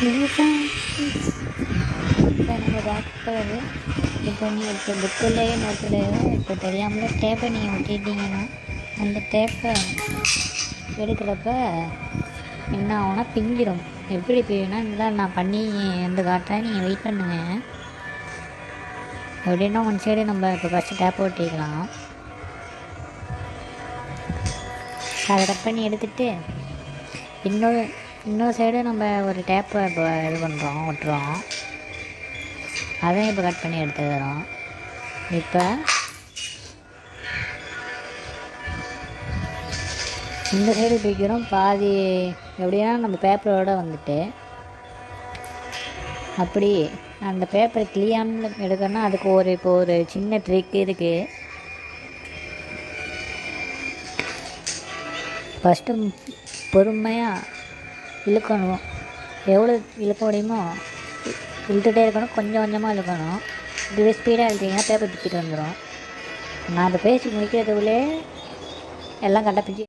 இப்போ நம்ம டாக்டர் இப்போ நீங்கள் இப்போ புக்கிலேயே நோட்டில் இப்போ தெரியாமல் டேப்பை நீங்கள் ஒட்டிட்டீங்கன்னா அந்த டேப்பை எடுக்கிறப்ப என்ன ஆகும்னா பிஞ்சிடும் எப்படி பிரியும்னா இல்லை நான் பண்ணி வந்து காட்டுறேன் நீங்கள் வெயிட் பண்ணுங்க எப்படின்னா ஒன் சைடு நம்ம இப்போ ஃபஸ்ட்டு டேப் ஒட்டிக்கலாம் அதை கட் பண்ணி எடுத்துகிட்டு இன்னொரு இன்னொரு சைடு நம்ம ஒரு டேப்பை இப்போ இது பண்ணுறோம் ஒட்டுறோம். அதையும் இப்போ கட் பண்ணி எடுத்துக்கிறோம். இப்போ இந்த சைடு பிடிக்கிறோம் பாதி எப்படின்னா நம்ம பேப்பரோட வந்துட்டு அப்படி அந்த பேப்பரை கிளியாமல் எடுக்கணும்னா அதுக்கு ஒரு இப்போ ஒரு சின்ன ட்ரிக் இருக்குது ஃபஸ்ட்டு பொறுமையாக இழுக்கணும். எவ்வளோ இழுக்க முடியுமோ இழுத்துகிட்டே இருக்கணும். கொஞ்சம் கொஞ்சமாக இழுக்கணும். இதுவே ஸ்பீடாக இழுத்தீங்கன்னா பேப்பர் பிச்சுட்டு வந்துடும் நான் இப்போ பேசி முடிக்கிறதுக்குள்ளே எல்லாம் கட்ட பிச்சு